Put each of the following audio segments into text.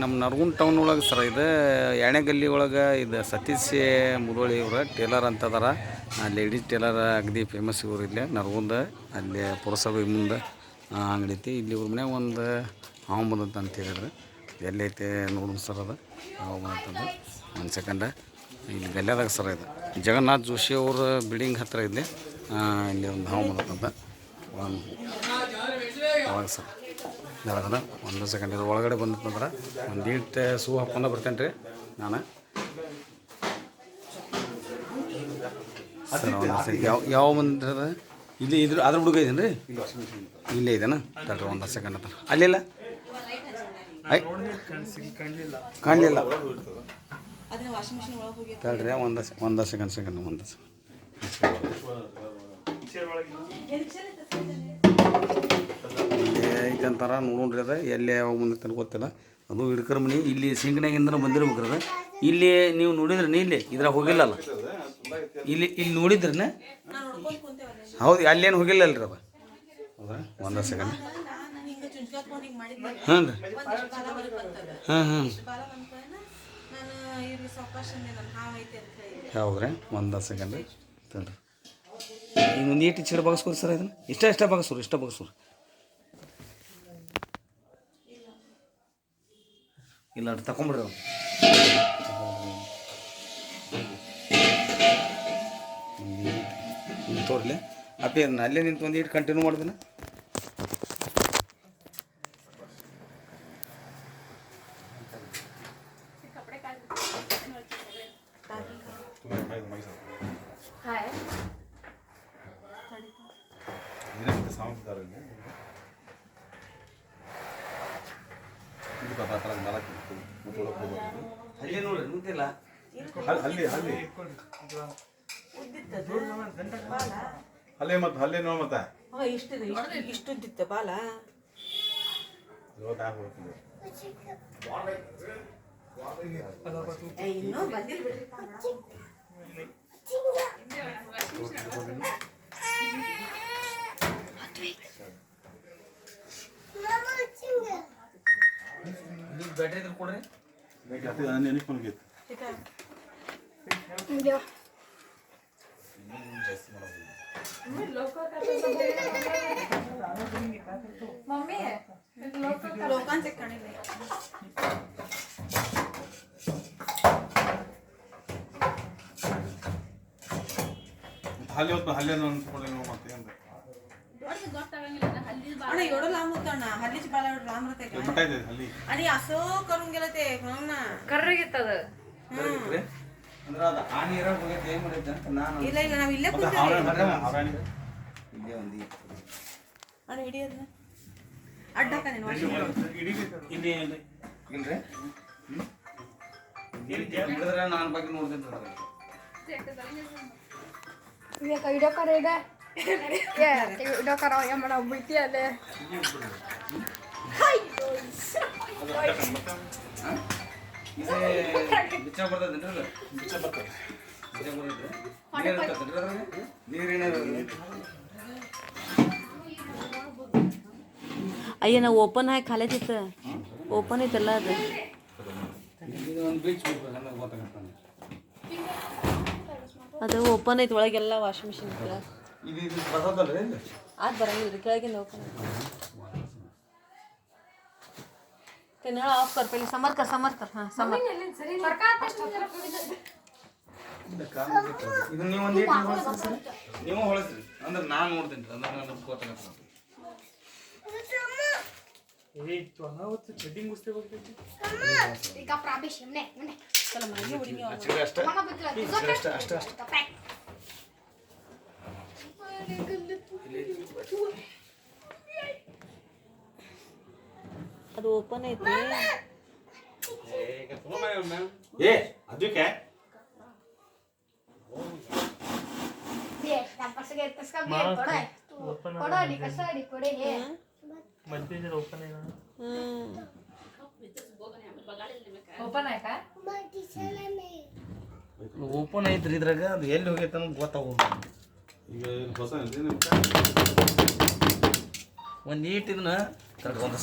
ನಮ್ಮ ನರಗುಂದ ಟೌನ್ ಒಳಗೆ ಸರ್ ಇದು ಯಾಣೆಗಲ್ಲಿ ಒಳಗೆ ಇದು ಸತೀಶ್ ಮುದೋಳಿ ಇವ್ರು ಟೇಲರ್ ಅಂತದಾರ. ಲೇಡೀಸ್ ಟೇಲರ್ ಅಗದಿ ಫೇಮಸ್ ಇವ್ರು ಇಲ್ಲೇ ನರಗುಂದ, ಅಲ್ಲಿ ಪುರಸಭೆ ಮುಂದೆ ಅಂಗಡಿ ಐತಿ. ಇಲ್ಲಿ ಇವ್ರ ಮನ್ಯಾಗ ಒಂದು ಹಾವು ಬಂದಂತ ಅಂತ ಹೇಳಿದ್ರು. ಎಲ್ಲೈತೆ ನೋಡೋಣ ಸರ್ ಅದು, ಹಾವು ಬಂದದ್ದು ಒಂದು ಸೆಕೆಂಡ ಇಲ್ಲಿ ಗಲ್ಯಾದಾಗ ಸರ್ ಇದು. ಜಗನ್ನಾಥ್ ಜೋಶಿ ಅವ್ರ ಬಿಲ್ಡಿಂಗ್ ಹತ್ತಿರ ಇಲ್ಲಿ ಇಲ್ಲಿ ಒಂದು ಹಾವು ಬಂದತ್ತಂತ ಒಂದು ಸರ್ ಬೆಳಗದ ಒಂದು ಸೆಕೆಂಡ್ ಇದು ಒಳಗಡೆ ಬಂದಿತ್ತಂದ್ರೆ ಒಂದು ಈಟ್ ಸೂ ಹಾಕ್ಕೊಂಡು ಬರ್ತೇನೆ ರೀ ನಾನು. ಯಾವ ಯಾವ ಇಲ್ಲಿ ಇದ್ರ, ಅದ್ರ ಹುಡುಗ ಇದೇನು ರೀ? ಇಲ್ಲೇ ಇದೇನಾ? ತಡ್ರಿ, ಒಂದು ಸೆಕೆಂಡ್ ಅಂತ ಅಲ್ಲಿಲ್ಲ? ಕಾಣಲಿಲ್ಲ. ತಡ್ರಿ, ಒಂದು ಒಂದು ಸೆಕೆಂಡ್ ಸೆಕೆಂಡ್ ಒಂದು ಇಲ್ಲಿ ಐತೆ ಅಂತಾರ ನೋಡೋಣ್ರಿ ಅದ, ಎಲ್ಲಿ ಯಾವಾಗ ಮುಂದೆ ಗೊತ್ತಿಲ್ಲ. ಅದು ಹಿಡ್ಕರ್ ಮನೆ, ಇಲ್ಲಿ ಸಿಂಗನಾಗಿಂದ ಬಂದಿರ್ಬೇಕ್ರಿ ಅದು. ಇಲ್ಲಿ ನೀವು ನೋಡಿದ್ರಿ ಇಲ್ಲಿ ಇದ್ರಾಗ ಹೋಗಿಲ್ಲಲ್ಲ? ಇಲ್ಲಿ ಇಲ್ಲಿ ನೋಡಿದ್ರನ? ಹೌದು, ಅಲ್ಲೇನು ಹೋಗಿಲ್ಲಲ್ರಿ ಅದು. ಹೌದಾ ಒಂದು ಸೆಕೆಂಡ್ ಹಿಂಗೆ ಹಿಂಗೆ ಹಾಂ ರೀ ಹಾಂ ಹಾಂ ಹೌದ್ರಿ? ಒಂದು ಸೆಕೆಂಡ್ ತಡ್ರಿ ಈಗ ಒಂದು ಏಟು ಬಗಸ್ಕೊರಿ ಸರ್ ಇದನ್ನು? ಇಷ್ಟ ಇಷ್ಟ ಬಗಸ್ರಿ ಇಷ್ಟ ಬಗಸ್ರು ಇಲ್ಲ ಅದ್ ತಗೊಂಬಿಡ್ರಿ ತೋರ್ಲೆ ಅಪ್ಪ ತೋರ್ಲಿ. ಅಪ್ಪಿ ಅದನ್ನ ಅಲ್ಲೇ ನಿಂತು ಒಂದು ಇಟ್ಟು ಕಂಟಿನ್ಯೂ ಮಾಡಿದನ ಅಲ್ಲಿ ನೋಡ್ರಿ ನಿಂತಿಲ್ಲ ಅಲ್ಲಿ ಅಲ್ಲಿ ಅಲ್ಲೇ. ಮತ್ತೆ ಹಲ್ಲೆ ನೋ ಮತ್ತೆ. ಇಷ್ಟಿದೆ ಇಷ್ಟು ಬಾಲ. ಇನ್ನೂ ಬಂದಿಲ್ಲ ಬಿಡ್ರಿ बॅटरी तर कोण रे? पण घेत मम्मी लोकांचे कणी हल्ले होत हल्ल्यानं ಅಣ್ಣ एवढं लांब होतं ना हल्लीची बाला एवढं लांब राहते ಇದು का ಮಟ್ಟ ಇದೆ ಹಲ್ಲಿ आणि असं करून गेलं ते म्हणून ना ಕರ್ರಗಿತ್ತದ ಅಂದ್ರೆ ಅದು ಆ ನೀರಾಗ ಹೋಗೈತೆ ಏನು ಮಾಡೈತೆ ಅಂತ ನಾನು ಇಲ್ಲ ಇಲ್ಲ ನಾವು ಇಲ್ಲೇ ಮತ್ತೆ ಕುಂತೇವೆ ಹಾವ್ಯಾಣ ಹಾವ್ಯಾಣ ಇಲ್ಲೇ ಒಂದು ಇತ್ತು. ಅಣ್ಣ ಹಿಡಿಯೋದನ್ನ ಅಡ್ಡಕ್ಕ ನೀನು ಇಲ್ಲಿ ಇಲ್ರಿ ಹಿಡಿದ್ರೆ ನಾನು ಬಗ್ಗೆ ನೋಡ್ತೀನಿ Iya kayak udah kare dah. Ya, kayak udah karo yang ನಾವು ಓಪನ್ ಹಾಕಿ ಖಾಲಿ ತಿತ್ತ ಓಪನ್ ಐತಲ್ಲ ಅದು. ಅದು ಓಪನ್ ಐತಿ ಒಳಗೆಲ್ಲ ವಾಷಿಂಗ್ ಮಿಷಿನ್ ಇದು ಇದು ರೀ ಅದು ಬರಂಗಿಲ್ಲ ರೀ ಕೆಳಗಿಂದ ಹೋಗ್ತೀನಿ ತಿನ್ನಳ ಆಫ್ ಕರ್ ಪೆಲಿ ಸಮರ್ ಕರ್ ಸಮರ್ ಇದು ನೀವು ನೀವು ಅಂದ್ರೆ ನಾನು ನೋಡ್ತೀನಿ ಅಂದ್ರೆ ನಾನು ಗೊತ್ತಾಗ ಏಯ್ತು ಅನಾವತ್ತು ಚೆಡ್ಡಿಂಗ್ ಗುಸ್ತಿ ಹೋಗ್ತೈತಿ ಈಗ ಅಷ್ಟೇ. ಅಷ್ಟೇ ಅದು ಓಪನ್ ಐತಿ. ಏ ಅದಕ್ಕೆ Dia, tanpa segitu sekali. Koda, koda di kasar di kode ya. Open ಆಯ್ತಾ? ಓಪನ್ ಐತ್ರಿ ಇದ್ರಾಗ. ಅದು ಎಲ್ಲಿ ಹೋಗೈತೆ ಅನ್ನೋದು ಗೊತ್ತಾಗೋದು ಈಗ ಏನು ಹೊಸ ಏನ್ರಿ ಒಂದು ನೀಟ್ ಇದನ್ನ ತಡ್ಕೊಂಡು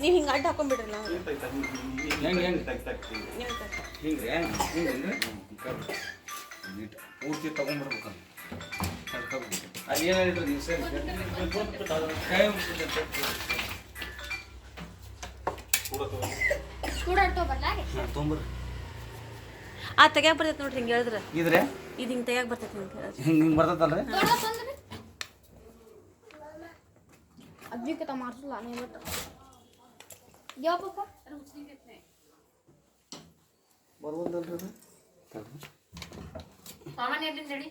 ನೀವು ಹಿಂಗೆ ಅಡ್ಡ ಹಾಕೊಂಡ್ಬಿಡ್ರಿ ನಾವು ನೀಟ್ ಪೂರ್ತಿ ತೊಗೊಂಡ್ಬಿಡ್ಬೇಕು ಅಲ್ಲಿ ಏನು ಹೇಳಿದ್ರು ನೀವು ಸರಿ ಕೂಡ ಆ ತೆಗ್ಯಾಕ ಬರ್ತೈತೆ ನೋಡ್ರಿ ಹಿಂಗೆ ಹೇಳಿದ್ರೆ. ಇದ್ರೆ? ಇದು ಹಿಂಗೆ ತೆಗ್ಯಾಕ ಬರ್ತೈತೆ ಹಿಂಗೆ ಹೇಳಿದ್ರೆ ಹಿಂಗೆ ಹಿಂಗೆ ಬರ್ತದಲ್ರಿ ಅದ್ವಿಕತ ಮಾಡ್ಸಲ್ಲ ನೀವು ಯಾವ ಬರ್ಬೋದಲ್ರಿ ಅದು? ಸಾಮಾನ್ಯ ಎಲ್ಲಿಂದ ಹೇಳಿ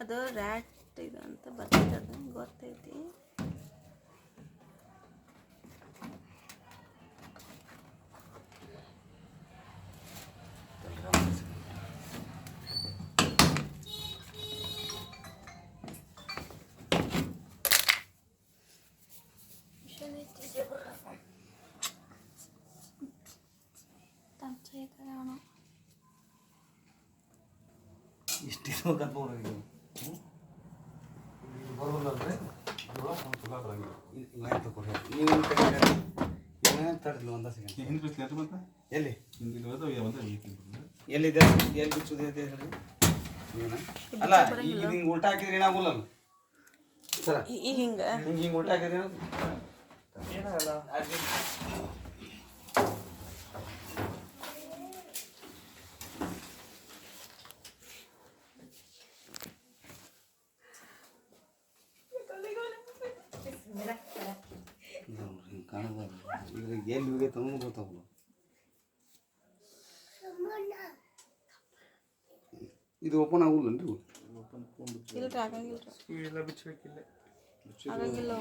ಅದು ರ್ಯಾಟ್ ಇದು ಅಂತ ಬರ್ತೈತೆ ಅದು ಗೊತ್ತೈತಿ. ಎಷ್ಟು ಬಂತ ಎಲ್ಲಿ? ಎಲ್ಲಿದೆ? ಎಲ್ಲಿ ಬಿಚ್ಚುದು ಇದೆ? ಅಲ್ಲ ಈಗ ಹಿಂಗೆ ಉಲ್ಟಾ ಹಾಕಿದ್ರೆ ಏನಾಗಲ್ಲ ಸರ. ಈಗ ಹಿಂಗೆ. ಹಿಂಗೆ ಹಿಂಗೆ ಉಲ್ಟಾ ಹಾಕಿದ್ರೆ ಏನಾಗಲ್ಲ ಹಿಂಗೆ ಕಾಣೋದು ಇದ್ರಾಗ ಎಲ್ಲಿ ಹೋಗೈತೆ ಅನ್ನೋದು ಗೊತ್ತಾಗಲ್ಲ ಇದು ಓಪನ್ ಆಗುಲ್ಲನ್ರಿ ಇಲ್ರಿ ಆಗಂಗಿಲ್ಲ ಆಗಂಗಿಲ್ಲ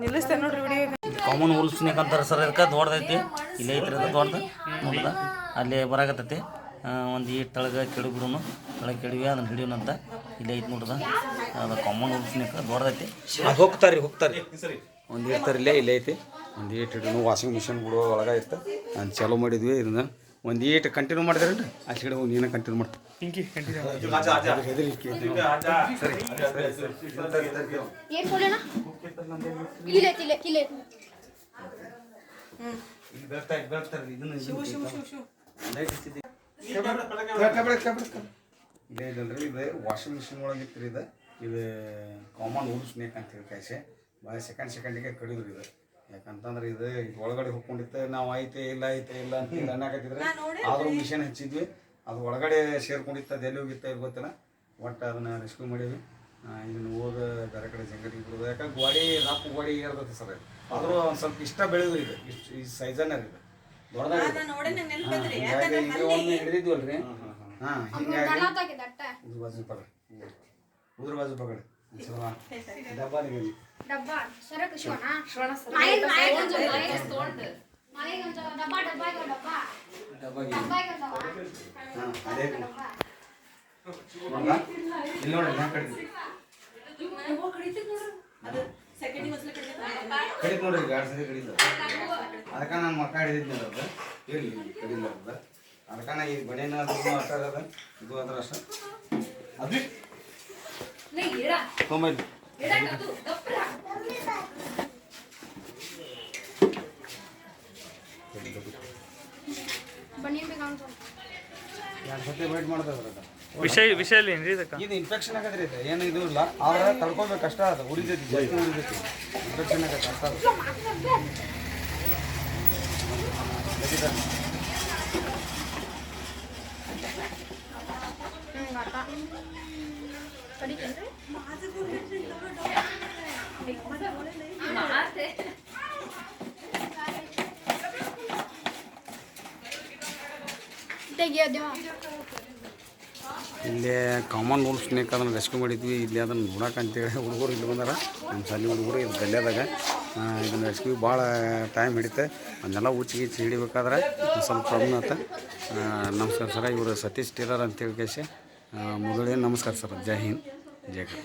ನಿಲ್ಲಿಸ್ತೇನೆ ನೋಡ್ರಿ ವಿಡಿಯೋ ಕಾಮನ್ ಊರು ಅಂತಾರೆ ಸರ್ ಅದಕ್ಕೆ ದೊಡ್ಡದೈತಿ. ಇಲ್ಲಿ ಐತ್ರಿ ಅದು ದೊಡ್ಡದು. ನೋಡ್ದ? ಅಲ್ಲಿ ಬರಾಕತ್ತೈತಿ. ಒಂದು ಈ ತಳಗ ಕೆಡಬಿಡುನು ತಳಗ ಕೆಡವಿ ಅದನ್ನ ಹಿಡಿಯೋನಂತ. ಇಲ್ಲಿ ಐತಿ ನೋಡ್ದ. ಅದು ಕಾಮನ್ ರೂಲ್ ದೊಡ್ಡದೈತಿ. ಅದು ಹೋಗ್ತಾರೆ ಹೋಗ್ತಾರೆ ಒಂದು ಇರ್ತಾರೆ ಇಲ್ಲೇ ಇಲ್ಲೇ ಐತಿ. ಒಂದು ಏಟ್ ಇಟ್ಟು ವಾಷಿಂಗ್ ಮಿಷಿನ್ ಬಿಡೋ ಒಳಗೆ ಇತ್ತು ನಾನು ಚಾಲೂ ಮಾಡಿದ್ವಿ ಇದನ್ನ. ಒಂದು ಏಟ್ ಕಂಟಿನ್ಯೂ ಮಾಡಿದ್ರೇನ್ರಿ? ಆ ಕಡೆ ಹೋಗಿ ನೀನು ಕಂಟಿನ್ಯೂ ಮಾಡಿ. ಕೊಡೋಣ ಇಲ್ಲೇ ಇಲ್ಲೇ ಇದಲ್ರಿ ಇದು ವಾಷಿಂಗ್ ಮಿಷಿನ್ ಒಳಗೆ ಇತ್ತು ಇದು. ಇದು ಕಾಮನ್ ಊರು ಸ್ನೇಕ್ ಅಂತ ಹೇಳಿ ಕಾಯಿಸೆ ಭಾಳ ಸೆಕೆಂಡ್ ಸೆಕೆಂಡಿಗೆ ಕಡಿದ್ರು ಇದು ಯಾಕಂತಂದ್ರೆ ಇದು ಇದು ಒಳಗಡೆ ಹೋಗ್ಕೊಂಡಿತ್ತು ನಾವು ಐತೆ ಇಲ್ಲ ಐತೆ ಇಲ್ಲ ಅಂತ ಇಲ್ಲ ಅನ್ನಕತ್ತಿದ್ರೆ ಆದ್ರೂ ಮಿಷನ್ ಹಚ್ಚಿದ್ವಿ. ಅದು ಒಳಗಡೆ ಸೇರ್ಕೊಂಡಿತ್ತು ಅದು ಎಲ್ಲಿ ಹೋಗಿತ್ತ ಇಲ್ಲಿ ಗೊತ್ತಿಲ್ಲ. ಒಟ್ಟು ಅದನ್ನು ರೆಸ್ಕ್ಯೂ ಮಾಡೀವಿ ಇದನ್ನು ಹೋದ ಬೇರೆ ಕಡೆ ಜಂಗಟಿಗೆ ಬಿಡೋದು. ಯಾಕಂದ್ರೆ ಗೋಡಿ ನಾಲ್ಕು ಗೋಡಿ ಏರ್ತೈತೆ ಸರ್ ಇದು ಆದರೂ ಒಂದು ಸ್ವಲ್ಪ ಇಷ್ಟ ಬೆಳೆದು ಇದು. ಇಷ್ಟು ಈ ಸೈಜನ್ನ ಇದು. ದೊಡ್ಡದಾಗ ಹಿಂಗಾಗಿ ಹಿಡಿದಿದ್ವಲ್ರಿ. ಹಾ ಹಿಂಗಾಗಿ ಗಲಾತಾಗಿದೆ ಅಟ್ಟ. ಉದ್ರ ಬಾಜು ಪಕಡ ಉದ್ರ ಬಾಜು ಪಕಡ. ಡಬ್ಬಾ ನಿಮಗೆ ಡಬ್ಬ ಸರಕು ಶಿವಣ ಶ್ರವಣ ಸರ್. ಮನೆಗೊಂದು ಡಬ್ಬ ಡಬ್ಬ ಈಗ ಡಬ್ಬ ಡಬ್ಬಾಗಿ ಡಬ್ಬ. ಈಗ ಡಬ್ಬ ಹಾ ಅದೇ? ಇಲ್ಲಿ ನೋಡಿ ನಾ ಕಡಿಮೆ. ಕಡಿದ್ ನೋಡ್ರಿ ಗಾಡಿ ಸರಿ ಕಡಿಲ್ಲ ಅದಕ್ಕೆ ನಾನು ಮಕ್ಕ ಹಿಡಿದಿದ್ದೆ ಅದು ಇರಲಿ ಕಡಿಲ್ಲ ಅದು ಅದಕ್ಕೆ ನಾ ಈ ಬಡೇನ ಅದು ಅಟ್ಟಾರ ಅದ ಇದು ಅದ್ರ ಅಷ್ಟ. ಅದು. ತೊಂಬೈದು. ಎರಡು ಸತಿ ವೇಟ್ ಮಾಡ್ದವ್ರ ವಿಷಯ ವಿಷಯ ಏನ್ರಿ ಇದಕ್ಕೆ? ಇದು ಇನ್ಫೆಕ್ಷನ್ ಆಗದ್ರಿ ಇದು. ಏನು ಇದು ಇಲ್ಲ. ಆದ್ರೆ ತಡ್ಕೊಬೇಕು ಕಷ್ಟ ಅದ. ಉರಿತೈತಿ ಜಾಸ್ತಿ ಉರಿತೈತಿ. ಇನ್ಫೆಕ್ಷನ್ ಆಗತ್ತೆ ಅದ. ಇಲ್ಲಿ ಕಾಮನ್ ರೂಲ್ ಸ್ನೇಕ್ ಅದನ್ನು ರೆಸ್ಕ್ಯೂ ಮಾಡಿದ್ವಿ. ಇಲ್ಲಿ ಅದನ್ನು ನೋಡಕ್ಕೆ ಅಂತೇಳಿ ಹುಡುಗರು ಇಲ್ಲಿ ಬಂದಾರ. ನಮ್ಮ ಶಾಲೆ ಹುಡುಗರು ಇದು ಗಲ್ಯಾದಾಗ ಇದನ್ನು ರೆಸ್ಕ್ಯೂ ಭಾಳ ಟೈಮ್ ಹಿಡಿತೆ. ಅದನ್ನೆಲ್ಲ ಉಚ್ಚಿ ಗಿಚ್ಚಿ ಹಿಡಿಬೇಕಾದ್ರೆ ಸ್ವಲ್ಪ ಪ್ರಾಬ್ಲಮ್ ಆಯ್ತು ನಮಸ್ಕಾರ ಸರ, ಇವರು ಸತೀಶ್ ಟೇಲರ್ ಅಂತೇಳಿ ಕೇಸಿ मुदड़े नमस्कार सर जय हिंद जय कर